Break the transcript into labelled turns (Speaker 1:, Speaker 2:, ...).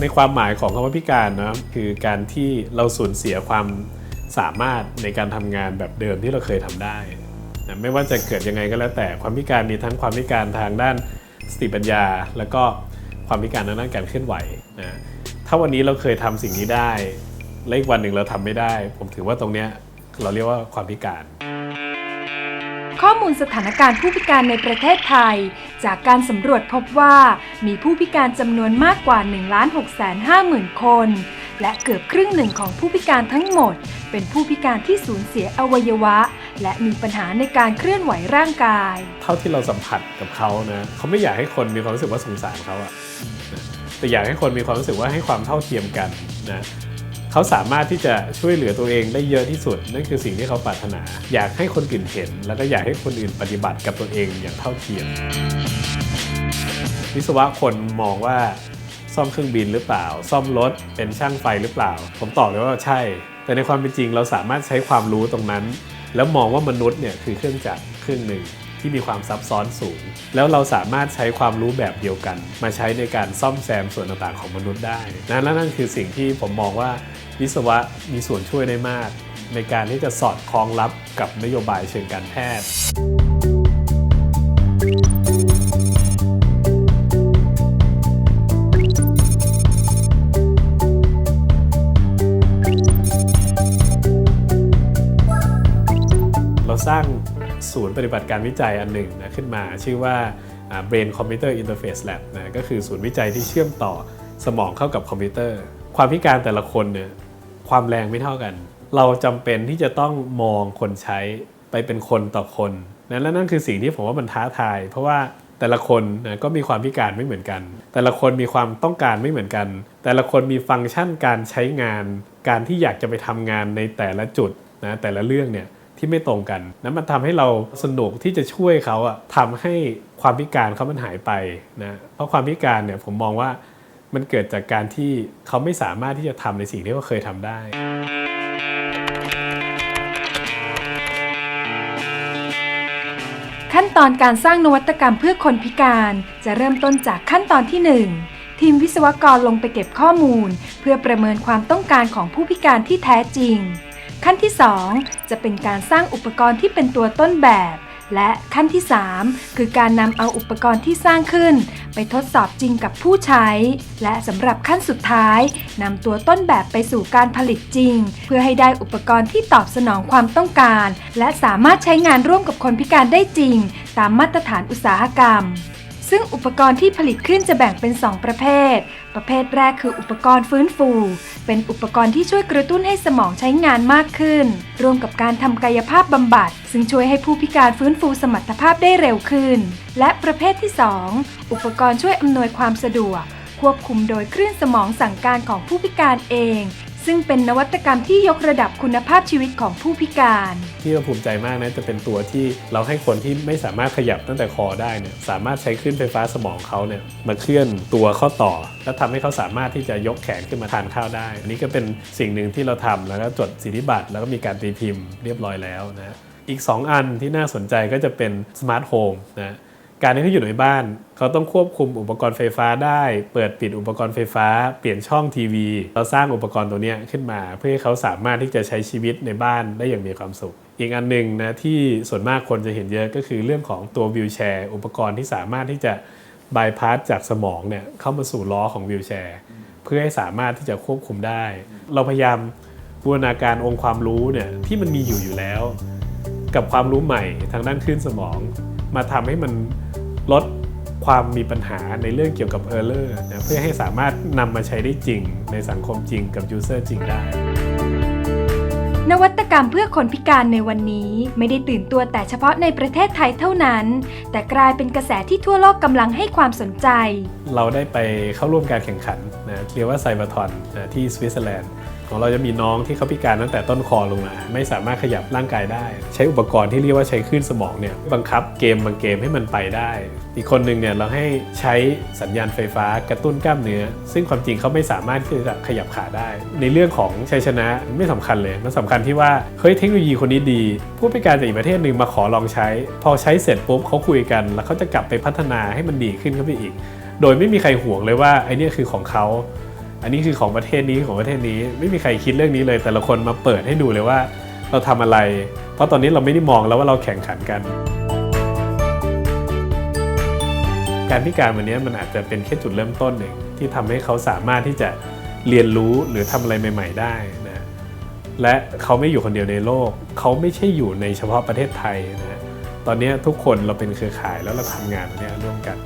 Speaker 1: ในความหมายของคำว่าพิการนะคือการที่เราสูญเสียความสามารถในการทำงานแบบเดิมที่เราเคยทำได้นะไม่ว่าจะเกิดยังไงก็แล้วแต่ความพิการมีทั้งความพิการทางด้านสติปัญญา แล้วก็ความพิการทางด้านการเคลื่อนไหวนะถ้าวันนี้เราเคยทำสิ่งนี้ได้และอีกวันหนึ่งเราทำไม่ได้ ผมถือว่าตรงเนี้ยเราเรียกว่าความพิการ
Speaker 2: ข้อมูลสถานการณ์ผู้พิการในประเทศไทย จากการสำรวจพบว่ามีผู้พิการจำนวนมากกว่า1 6 5 0 0 0 0 คน และเกือบครึ่งหนึ่งของผู้พิการทั้งหมด เป็นผู้พิการที่สูญเสียอวัยวะ และมีปัญหาในการเคลื่อนไหวร่างกาย
Speaker 1: เท่าที่เราสัมผัสกับเขานะเขาไม่อยากให้คนมีความรู้สึกว่าสงสารเขาอะนะแต่อยากให้คนมีความรู้สึกว่าให้ความเท่าเทียมกันนะ เขาสามารถที่จะช่วยเหลือตัวเองได้เยอะที่สุด นั่นคือสิ่งที่เขาปรารถนา อยากให้คนอื่นเห็น แล้วก็อยากให้คนอื่นปฏิบัติกับตัวเองอย่างเท่าเทียม วิศวะคนมองว่าซ่อมเครื่องบินหรือเปล่า ซ่อมรถเป็นช่างไฟหรือเปล่า ผมตอบเลยว่าใช่ แต่ในความเป็นจริงเราสามารถใช้ความรู้ตรงนั้น แล้วมองว่ามนุษย์เนี่ยคือเครื่องจักรเครื่องหนึ่ง ที่มีความซับซ้อนสูง แล้วเราสามารถใช้ความรู้แบบเดียวกัน มาใช้ในการซ่อมแซมส่วนต่างๆของมนุษย์ได้นะและนั่นคือสิ่งที่ผมมองว่าวิศวะมีส่วนช่วยได้มาก ในการที่จะสอดคล้องรับกับนโยบายเชิงการแพทย์ ปฏิบัติการวิจัยอันหนึ่งนะขึ้นมา ชื่อว่า Brain Computer Interface Lab นะก็คือศูนย์วิจัยที่เชื่อมต่อสมองเข้ากับคอมพิวเตอร์ ความพิการแต่ละคนเนี่ยความแรงไม่เท่ากัน เราจำเป็นที่จะต้องมองคนใช้ไปเป็นคนต่อคนนะและนั่นคือสิ่งที่ผมว่ามันท้าทาย เพราะว่าแต่ละคนนะก็มีความพิการไม่เหมือนกัน แต่ละคนมีความต้องการไม่เหมือนกัน แต่ละคนมีฟังก์ชันการใช้งาน การที่อยากจะไปทำงานในแต่ละจุดนะแต่ละเรื่องเนี่ย ที่ไม่ตรงกันนั้นมันทำให้เราสนุกที่จะช่วยเขาอะทำให้ความพิการเขามันหายไปนะเพราะความพิการเนี่ยผมมองว่ามันเกิดจากการที่เขาไม่สามารถที่จะทำในสิ่งที่เขาเคยทำได้
Speaker 2: ขั้นตอนการสร้างนวัตกรรมเพื่อคนพิการจะเริ่มต้นจากขั้นตอนที่ 1 ทีมวิศวกรลงไปเก็บข้อมูล เพื่อประเมินความต้องการของผู้พิการที่แท้จริง ขั้นที่ 2 จะเป็นการสร้างอุปกรณ์ที่เป็นตัวต้นแบบ และขั้นที่ 3 คือการนำเอาอุปกรณ์ที่สร้างขึ้น ไปทดสอบจริงกับผู้ใช้ และสำหรับขั้นสุดท้ายนำตัวต้นแบบไปสู่การผลิตจริง เพื่อให้ได้อุปกรณ์ที่ตอบสนองความต้องการ และสามารถใช้งานร่วมกับคนพิการได้จริง ตามมาตรฐานอุตสาหกรรมซึ่งอุปกรณ์ที่ผลิตขึ้นจะแบ่งเป็น 2 ประเภท ประเภทแรกคืออุปกรณ์ฟื้นฟู เป็นอุปกรณ์ที่ช่วยกระตุ้นให้สมองใช้งานมากขึ้นร่วมกับการทำกายภาพบำบัด ซึ่งช่วยให้ผู้พิการฟื้นฟูสมรรถภาพได้เร็วขึ้น และประเภทที่ 2 อุปกรณ์ช่วยอำนวยความสะดวก ควบคุมโดยคลื่นสมองสั่งการของผู้พิการเอง ซึ่งเป็นนวัตกรรมที่ยกระดับคุณภาพชีวิตของผู้พิการ
Speaker 1: ที่เราภูมิใจมากนะจะเป็นตัวที่เราให้คนที่ไม่สามารถขยับตั้งแต่คอได้เนี่ยสามารถใช้คลื่นไฟฟ้าสมองเขาเนี่ยมาเคลื่อนตัวเข้าต่อ แล้วทำให้เขาสามารถที่จะยกแขนขึ้นมาทานข้าวได้ อันนี้ก็เป็นสิ่งหนึ่งที่เราทำแล้วก็จดสิทธิบัตรแล้วก็มีการตีพิมพ์เรียบร้อยแล้วนะอีก 2 อันที่น่าสนใจก็จะเป็นสมาร์ทโฮมนะ การที่เขาอยู่ในบ้าน เขาต้องควบคุมอุปกรณ์ไฟฟ้าได้ เปิดปิดอุปกรณ์ไฟฟ้า เปลี่ยนช่องทีวี เราสร้างอุปกรณ์ตัวนี้ขึ้นมา เพื่อให้เขาสามารถที่จะใช้ชีวิตในบ้านได้อย่างมีความสุข อีกอันหนึ่งนะที่ส่วนมากคนจะเห็นเยอะก็คือเรื่องของตัววิวแชร์ อุปกรณ์ที่สามารถที่จะบายพาสจากสมองเนี่ยเข้ามาสู่ล้อของวิวแชร์ เพื่อให้สามารถที่จะควบคุมได้ เราพยายามบูรณาการองค์ความรู้เนี่ยที่มันมีอยู่อยู่แล้ว กับความรู้ใหม่ทางด้านคลื่นสมอง มาทำให้มันลดความมีปัญหาในเรื่องเกี่ยวกับ Error นะเพื่อให้สามารถนำมาใช้ได้จริง ในสังคมจริงกับ User จริงได้
Speaker 2: นวัตกรรมเพื่อคนพิการในวันนี้ไม่ได้ตื่นตัวแต่เฉพาะในประเทศไทยเท่านั้น แต่กลายเป็นกระแสที่ทั่วโลกกำลังให้ความสนใจ
Speaker 1: เราได้ไปเข้าร่วมการแข่งขันนะเรียกว่าไซบาทอนนะที่สวิตเซอร์แลนด์ ของเราจะมีน้องที่เขาพิการตั้งแต่ต้นคอลงมา ไม่สามารถขยับร่างกายได้ ใช้อุปกรณ์ที่เรียกว่าใช้คลื่นสมองเนี่ยบังคับเกมบางเกมให้มันไปได้ อีกคนหนึ่งเนี่ยเราให้ใช้สัญญาณไฟฟ้ากระตุ้นกล้ามเนื้อ ซึ่งความจริงเขาไม่สามารถที่จะขยับขาได้ ในเรื่องของชัยชนะไม่สำคัญเลยมันสำคัญที่ว่าเฮ้ยเทคโนโลยีคนนี้ดี ผู้พิการจากอีกประเทศหนึ่งมาขอลองใช้ พอใช้เสร็จปุ๊บเขาคุยกัน แล้วเขาจะกลับไปพัฒนาให้มันดีขึ้นเข้าไปอีก โดยไม่มีใครห่วงเลยว่าไอเนี่ยคือของเขา อันนี้คือของประเทศนี้ของประเทศนี้ ไม่มีใครคิดเรื่องนี้เลย แต่ละคนมาเปิดให้ดูเลยว่าเราทำอะไร เพราะตอนนี้เราไม่ได้มองแล้วว่าเราแข่งขันกัน การพิการวันนี้มันอาจจะเป็นแค่จุดเริ่มต้นหนึ่งที่ทำให้เขาสามารถที่จะเรียนรู้หรือทำอะไรใหม่ ๆ ได้นะและเขาไม่อยู่คนเดียวในโลก เขาไม่ใช่อยู่ในเฉพาะประเทศไทยนะตอนนี้ทุกคนเราเป็นเครือข่ายแล้วเราทำงานตรงนี้ร่วมกัน